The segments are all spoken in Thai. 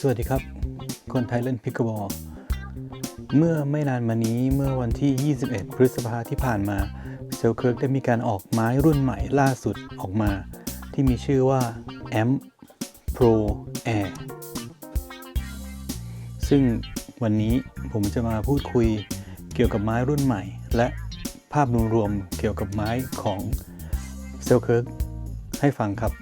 สวัสดีครับ คนไทยเล่นพิกบอลเมื่อไม่นานมานี้เมื่อวันที่ 21 พฤษภาที่ผ่านมาเซลเคิร์กได้มีการออกไม้รุ่นใหม่ล่าสุดออกมา ที่มีชื่อว่า Amp Pro Air ซึ่งวันนี้ผมจะมาพูดคุยเกี่ยวกับไม้รุ่นใหม่ และภาพรวมๆเกี่ยวกับไม้ของเซลเคิร์กให้ฟังครับ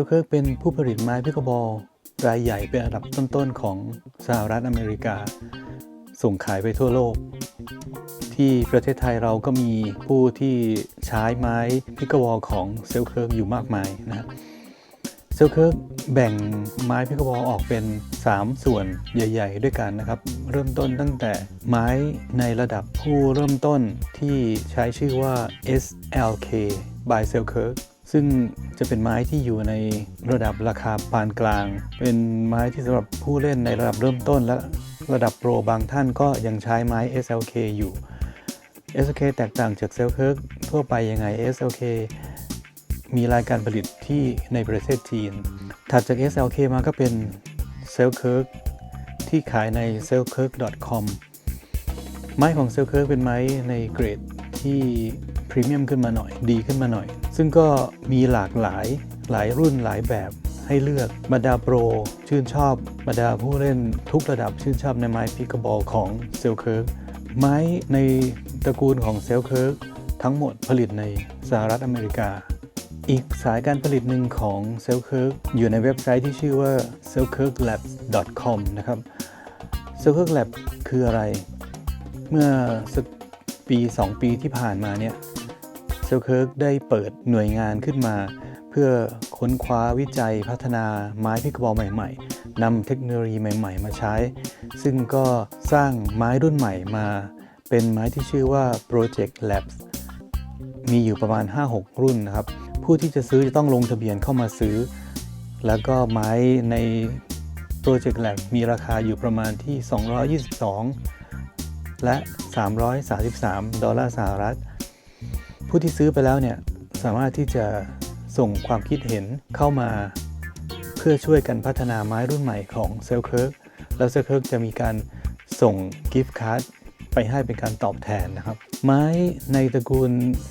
ซลเคิร์กเป็นผู้ผลิตไม้พิกบอลรายใหญ่เป็นอันดับต้นๆของสหรัฐอเมริกา ส่งขายไปทั่วโลก ที่ประเทศไทยเราก็มีผู้ที่ใช้ไม้พิกบอลของเซลเคิร์กอยู่มากมายนะเซลเคิร์กแบ่งไม้พิกบอลออกเป็น 3 ส่วนใหญ่ ๆ ด้วยกันนะครับ เริ่มต้นตั้งแต่ไม้ในระดับผู้เริ่มต้นที่ใช้ชื่อว่า SLK by s e l k i r k ซึ่งจะเป็นไม้ที่อยู่ในระดับราคาปานกลาง เป็นไม้ที่สำหรับผู้เล่นในระดับเริ่มต้นและระดับโปรบางท่านก็ยังใช้ไม้ SLK อยู่ SLK แตกต่างจาก s e l k i r k ทั่วไปยังไง SLK มีรายการผลิตที่ในประเทศจีน ถัดจาก SLK มาก็เป็น s e l k i r k ที่ขายใน s e l k i r k c o m ไม้ของ s e l k i r k เป็นไม้ในเกรดที่พรีเมียมขึ้นมาหน่อย ดีขึ้นมาหน่อย ซึ่งก็มีหลากหลายหลายรุ่นหลายแบบให้เลือกบรรดาโปร ชื่นชอบบรรดาผู้เล่นทุกระดับชื่นชอบในไม้พิกบอลของเซลเคิร์กไม้ในตระกูลของเซลเคิร์กทั้งหมดผลิตในสหรัฐอเมริกา อีกสายการผลิตหนึ่งของ s e l k i r k อยู่ในเว็บไซต์ที่ชื่อว่า selkirklabs.com นะครับ s e l k i r k Lab คืออะไร เมื่อสักปี 2 ปีที่ผ่านมาเนี่ย s e l k i r k ได้เปิดหน่วยงานขึ้นมา เพื่อค้นคว้าวิจัยพัฒนาไม้พิกบอลใหม่ๆนำเทคโนโลยีใหม่ ๆ มาใช้ ซึ่งก็สร้างไม้รุ่นใหม่มา เป็นไม้ที่ชื่อว่า Project Labs มีอยู่ประมาณ 5-6 รุ่นนะครับ ผู้ที่จะซื้อจะต้องลงทะเบียนเข้ามาซื้อ แล้วก็ไม้ใน Project Lab มีราคาอยู่ประมาณที่ 222 และ 333 ดอลลาร์สหรัฐ ผู้ที่ซื้อไปแล้วเนี่ยสามารถที่จะส่งความคิดเห็นเข้ามาเพื่อช่วยกันพัฒนาไม้รุ่นใหม่ของเซลเคิร์กแล้วเซลเคิร์กจะมีการส่งกิฟต์การ์ดไปให้เป็นการตอบแทนนะครับ ไม้ในตระกูล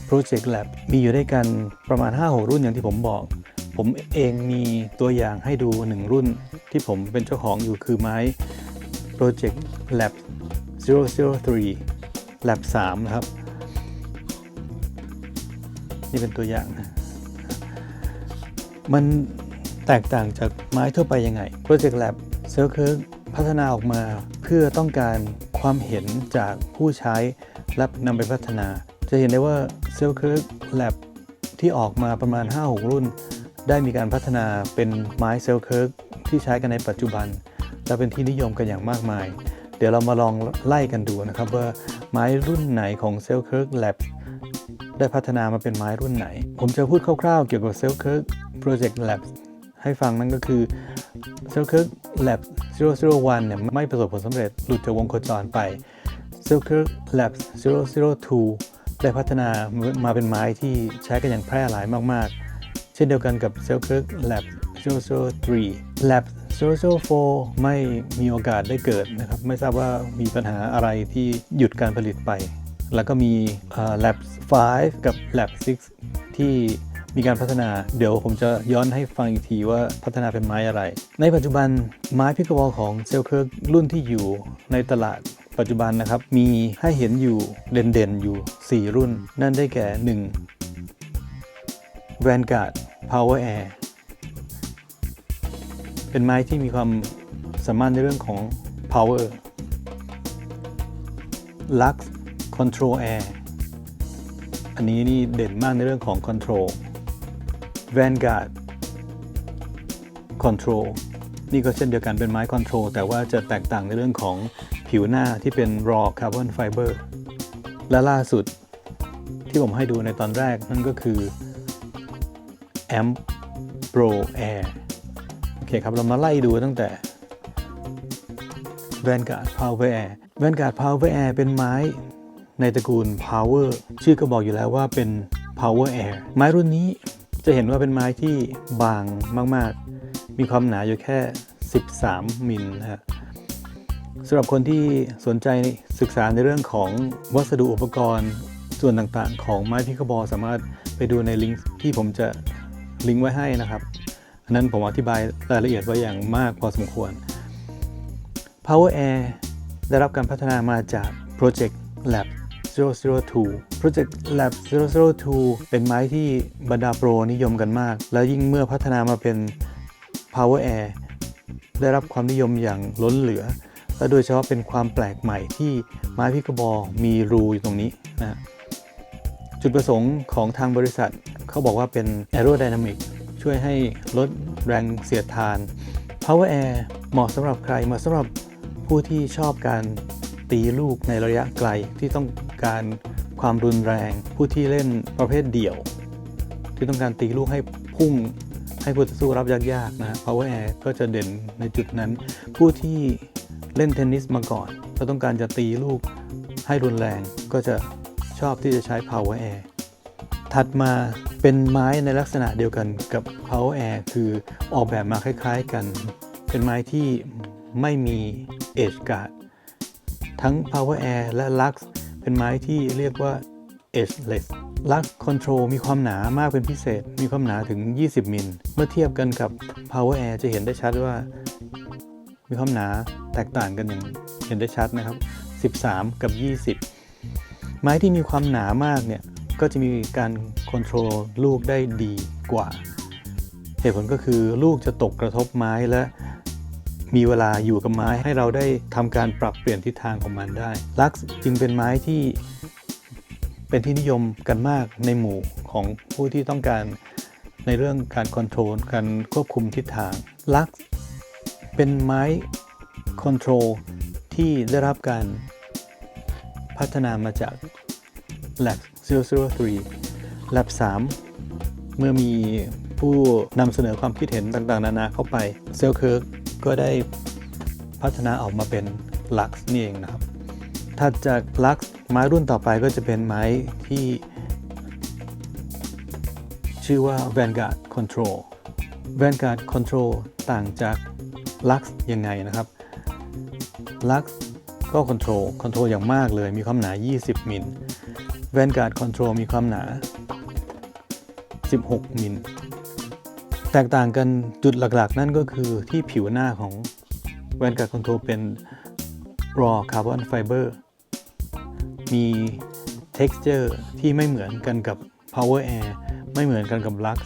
Project Lab มีอยู่ด้วยกันประมาณ 5-6 รุ่นอย่างที่ผมบอก ผมเองมีตัวอย่างให้ดู 1 รุ่นที่ผมเป็นเจ้าของอยู่คือไม้ Project Lab 003 Lab 3 นะครับ นี่เป็นตัวอย่างนะมันแตกต่างจากไม้ทั่วไปยังไง Project Lab c e l k i r k พัฒนาออกมาเพื่อต้องการความเห็นจากผู้ใช้และนำไปพัฒนา จะเห็นได้ว่า c e l k i r k Lab ที่ออกมาประมาณ 5-6 รุ่น ได้มีการพัฒนาเป็นไม้ c e l k i r k ที่ใช้กันในปัจจุบัน และเป็นที่นิยมกันอย่างมากมาย เดี๋ยวเรามาลองไล่กันดูนะครับว่าไม้รุ่นไหนของ c e l k i r k Lab ได้พัฒนามาเป็นไม้รุ่นไหน ผมจะพูดคร่าวๆเกี่ยวกับ c e l k i r k Project Labs ให้ฟังนั่นก็คือ c e l k i r k Lab 001 เนี่ยไม่ประสบผลสำเร็จหลุดจากวงโคจรไป c e l k i r k Lab 002 ได้พัฒนามาเป็นไม้ที่ใช้กันอย่างแพร่หลายมากๆ เช่นเดียวกันกับ c e l k i r k Lab 003 Lab 004 ไม่มีโอกาสได้เกิดนะครับ ไม่ทราบว่ามีปัญหาอะไรที่หยุดการผลิตไป แล้วก็มี Lab 5 กับ Lab 6 ที่มีการพัฒนาเดี๋ยวผมจะย้อนให้ฟังอีกทีว่าพัฒนาเป็นไม้อะไร ในปัจจุบันไม้พิกบอลของเซลเคิร์กรุ่นที่อยู่ในตลาดปัจจุบันนะครับ มีให้เห็นอยู่เด่นๆ อยู่ 4 รุ่น นั่นได้แก่ 1 Vanguard Power Air เป็นไม้ที่มีความสามารถในเรื่องของ power Lux Control Air อันนี้นี่เด่นมากในเรื่องของ Control Vanguard Control นี่ก็เช่นเดียวกันเป็นไม้ Control แต่ว่าจะแตกต่างในเรื่องของผิวหน้าที่เป็น raw carbon fiber และล่าสุดที่ผมให้ดูในตอนแรกนั่นก็คือ Amp Pro Air โอเคครับ เรามาไล่ดูตั้งแต่ Vanguard Power Air Vanguard Power Air เป็นไม้ ในตระกูล Power ชื่อก็บอกอยู่แล้วว่าเป็น Power Air ไม้รุ่นนี้จะเห็นว่าเป็นไม้ที่บางมากๆ มีความหนาอยู่แค่ 13 มิลนะฮะสำหรับคนที่สนใจศึกษาในเรื่องของวัสดุอุปกรณ์ส่วนต่างๆ ของไม้พิกบอสามารถไปดูในลิงก์ที่ผมจะลิงก์ไว้ให้นะครับ อันนั้นผมอธิบายรายละเอียดไว้อย่างมากพอสมควร Power Air ได้รับการพัฒนามาจาก Project Lab 002 Project Lab 002 เป็นไม้ที่บรรดาโปรนิยมกันมาก แล้วยิ่งเมื่อพัฒนามาเป็น Power Air ได้รับความนิยมอย่างล้นเหลือ และโดยเฉพาะเป็นความแปลกใหม่ที่ไม้พิกบอมีรูอยู่ตรงนี้นะจุดประสงค์ของทางบริษัทเขาบอกว่าเป็น aerodynamic ช่วยให้ลดแรงเสียดทาน Power Air เหมาะสำหรับใครเหมาะสำหรับผู้ที่ชอบการตีลูกในระยะไกลที่ต้อง การความรุนแรงผู้ที่เล่นประเภทเดี่ยว ที่ต้องการตีลูกให้พุ่งให้ผู้ต่อสู้รับยากๆนะ Power Air ก็จะเด่นในจุดนั้น ผู้ที่เล่นเทนนิสมาก่อนแล้วต้องการจะตีลูกให้รุนแรงก็จะชอบที่จะใช้ Power Air ถัดมาเป็นไม้ในลักษณะเดียวกันกับ Power Air คือออกแบบมาคล้ายๆกัน เป็นไม้ที่ไม่มี Edge Guard ทั้ง Power Air และ Lux เป็นไม้ที่เรียกว่า Edgeless Lux Control มีความหนามากเป็นพิเศษ มีความหนาถึง 20 มิล เมื่อเทียบกันกับ Power Air จะเห็นได้ชัดว่า มีความหนาแตกต่างกันอย่างเห็นได้ชัดนะครับ 13 กับ 20 ไม้ที่มีความหนามากเนี่ย ก็จะมีการค o n t r o l ลูกได้ดีกว่า เหตุผลก็คือลูกจะตกกระทบไม้และ มีเวลาอยู่กับไม้ให้เราได้ทำการปรับเปลี่ยนทิศทางของมันได้ ลักซ์จึงเป็นไม้ที่เป็นที่นิยมกันมากในหมู่ของผู้ที่ต้องการในเรื่องการค o n t r o l การควบคุมทิศทาง ลักซ์เป็นไม้ค o n t r o l ที่ได้รับการพัฒนามาจาก Lab 003 Lab 3 เมื่อมีผู้นำเสนอความคิดเห็นต่างๆ นานาเข้าไปเซลเคิร์ก ก็ได้พัฒนาออกมาเป็น Lux นี่เองนะครับถัดจาก Lux ไม้รุ่นต่อไปก็จะเป็นไม้ที่ ชื่อว่า Vanguard Control Vanguard Control ต่างจาก Lux ยังไงนะครับ Lux ก็ Control Control อย่างมากเลยมีความหนา 20 มิล Vanguard Control มีความหนา 16 มิล แตกต่างกันจุดหลักๆ นั่นก็คือที่ผิวหน้าของ Vanguard Control เป็น raw carbon fiber มี texture ที่ไม่เหมือนกันกับ Power Air ไม่เหมือนกันกับ Lux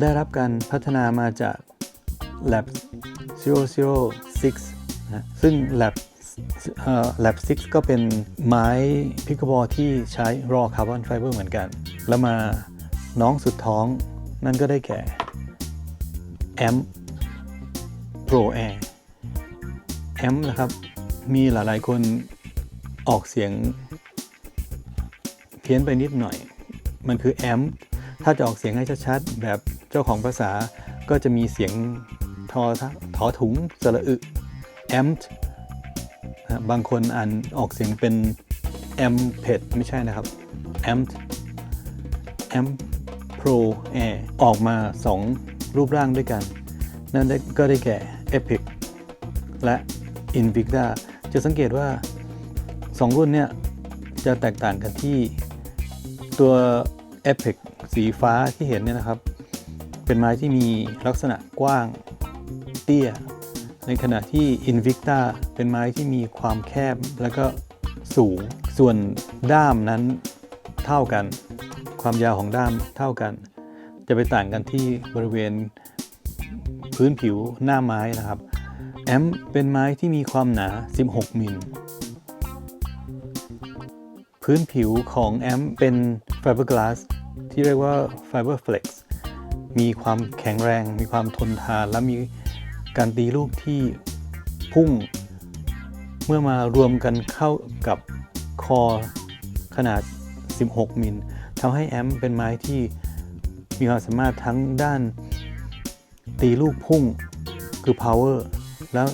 ได้รับการพัฒนามาจาก Lab 006นะซึ่ง Lab เอ่อ Lab 6ก็เป็นไม้พิกบอที่ใช้ raw carbon fiber เหมือนกัน แล้วมาน้องสุดท้องนั่นก็ได้แก่ Amp Pro Air Amp นะครับมีหลายๆคนออกเสียง เพี้ยนไปนิดหน่อย มันคือ Amp ถ้าจะออกเสียงให้ชัดๆ แบบเจ้าของภาษาก็จะมีเสียงทอทอถุงสระอึ Amp นะบางคนอ่านออกเสียงเป็น Amp ไม่ใช่นะครับ Amp Amp Pro Air ออกมา 2 รูปร่างด้วยกัน นั่นก็ได้แก่ Epic และ Invicta จะสังเกตว่า 2 รุ่นเนี่ยจะแตกต่างกันที่ตัว Epic สีฟ้าที่เห็นเนี่ยนะครับ เป็นไม้ที่มีลักษณะกว้างเตี้ย ในขณะที่ Invicta เป็นไม้ที่มีความแคบแล้วก็สูงส่วนด้ามนั้นเท่ากัน ความยาวของด้ามเท่ากัน จะไปต่างกันที่บริเวณพื้นผิวหน้าไม้นะครับ แอมเป็นไม้ที่มีความหนา 16 มิล พื้นผิวของแอมเป็น fiberglass ที่เรียกว่า fiberflex มีความแข็งแรง มีความทนทาน และมีการตีลูกที่พุ่ง เมื่อมารวมกันเข้ากับคอขนาด 16 มิลทำให้แอมเป็นไม้ที่ มีความสามารถทั้งด้านตีลูกพุ่งคือ power แล้ว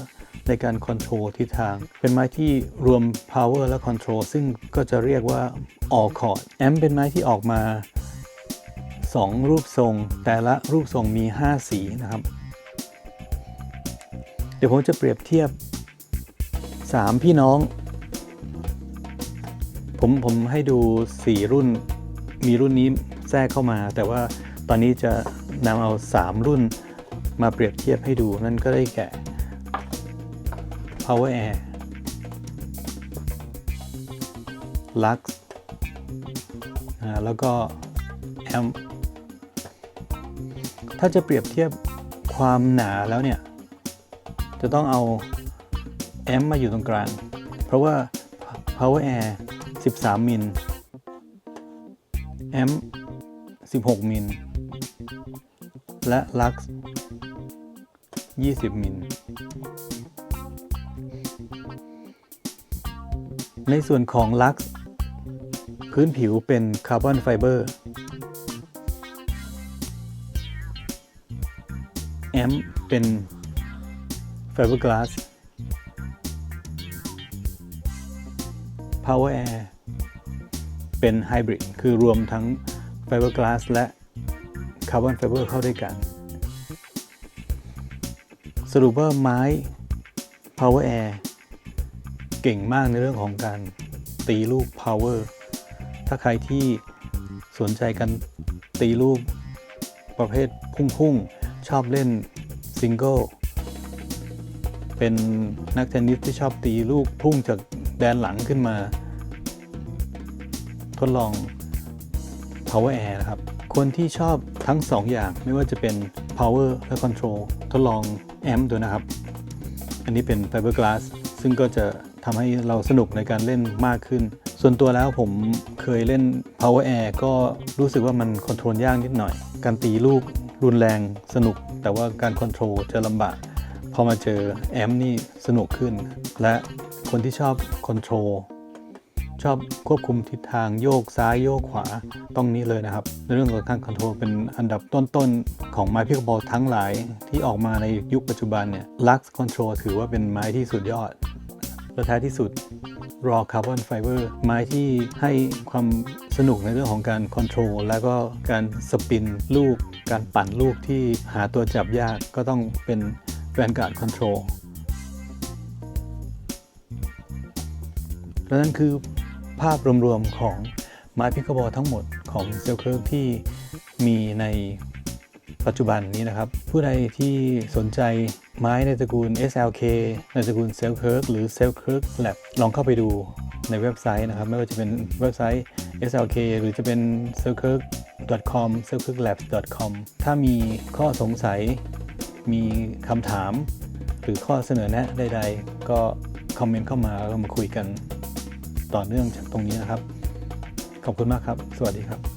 ในการค o n t r o l ทิศทาง เป็นไม้ที่รวม power และ control ซึ่งก็จะเรียกว่า all chord แอมเป็นไม้ที่ออกมา 2 รูปทรง แต่ละรูปทรงมี 5 สีนะครับ เดี๋ยวผมจะเปรียบเทียบ 3 พี่น้อง ผมผมให้ดู 4 รุ่น มีรุ่นนี้แทรกเข้ามา แต่ว่า ตอนนี้จะนำเอา 3 รุ่นมาเปรียบเทียบให้ดู นั่นก็ได้แก่ Power Air Lux แล้วก็ Amp ถ้าจะเปรียบเทียบความหนาแล้วเนี่ย จะต้องเอา Amp มาอยู่ตรงกลาง เพราะว่า Power Air 13 มิล Amp 16 มิล และ Lux 20 มิล ในส่วนของ Lux พื้นผิวเป็นคาร์บอนไฟเบอร์ แอมเป็นไฟเบอร์กลาส Power Air เป็นไฮบริดคือรวมทั้งไฟเบอร์กลาสและาร์บอนไฟเบอร์เข้าด้วยกัน สรุปว่าไม้ Power Air เก่งมากในเรื่องของการตีลูก power ถ้าใครที่สนใจกันตีลูกประเภทพุ่งๆ ชอบเล่นซิงเกิลเป็นนักเทนนิสที่ชอบตีลูกพุ่งจากแดนหลังขึ้นมา ทดลอง power air นะครับ คนที่ชอบทั้ง 2 อย่างไม่ว่าจะเป็น power และ control ทดลอง amp ดูนะครับ อันนี้เป็น fiberglass ซึ่งก็จะทำให้เราสนุกในการเล่นมากขึ้น ส่วนตัวแล้วผมเคยเล่น power air ก็รู้สึกว่ามันคอนโทรลยากนิดหน่อย การตีลูกรุนแรงสนุก แต่ว่าการคอนโทรลจะลำบากพอมาเจอแอมนี่สนุกขึ้น และคนที่ชอบคอนโทรล ชอบควบคุมทิศทางโยกซ้ายโยกขวาต้องนี้เลยนะครับในเรื่องของการคอนโทรลเป็นอันดับต้นๆ ของไม้พิกบอลทั้งหลายที่ออกมาในยุคปัจจุบันเนี่ย Lux Control ถือว่าเป็นไม้ที่สุดยอดและท้ายที่สุด Raw Carbon Fiber ไม้ที่ให้ความสนุกในเรื่องของการคอนโทรลแล้วก็การสปินลูก การปั่นลูกที่หาตัวจับยากก็ต้องเป็น Vanguard Control และนั่นคือ ภาพรวมๆของไม้พิกบอลทั้งหมดของเซลเคิร์กที่มีในปัจจุบันนี้นะครับ ผู้ใดที่สนใจไม้ในตระกูล SLK ในตระกูล s e l k i r k หรือ s e l k i r k Lab ลองเข้าไปดูในเว็บไซต์นะครับ ไม่ว่าจะเป็นเว็บไซต์ SLK หรือจะเป็น s e l k i r k com s e l k i r k labs com ถ้ามีข้อสงสัย มีคำถาม หรือข้อเสนอแนะใด ๆ ก็คอมเมนต์เข้ามาแล้วมาคุยกัน ต่อเนื่องจากตรงนี้นะครับ ขอบคุณมากครับ สวัสดีครับ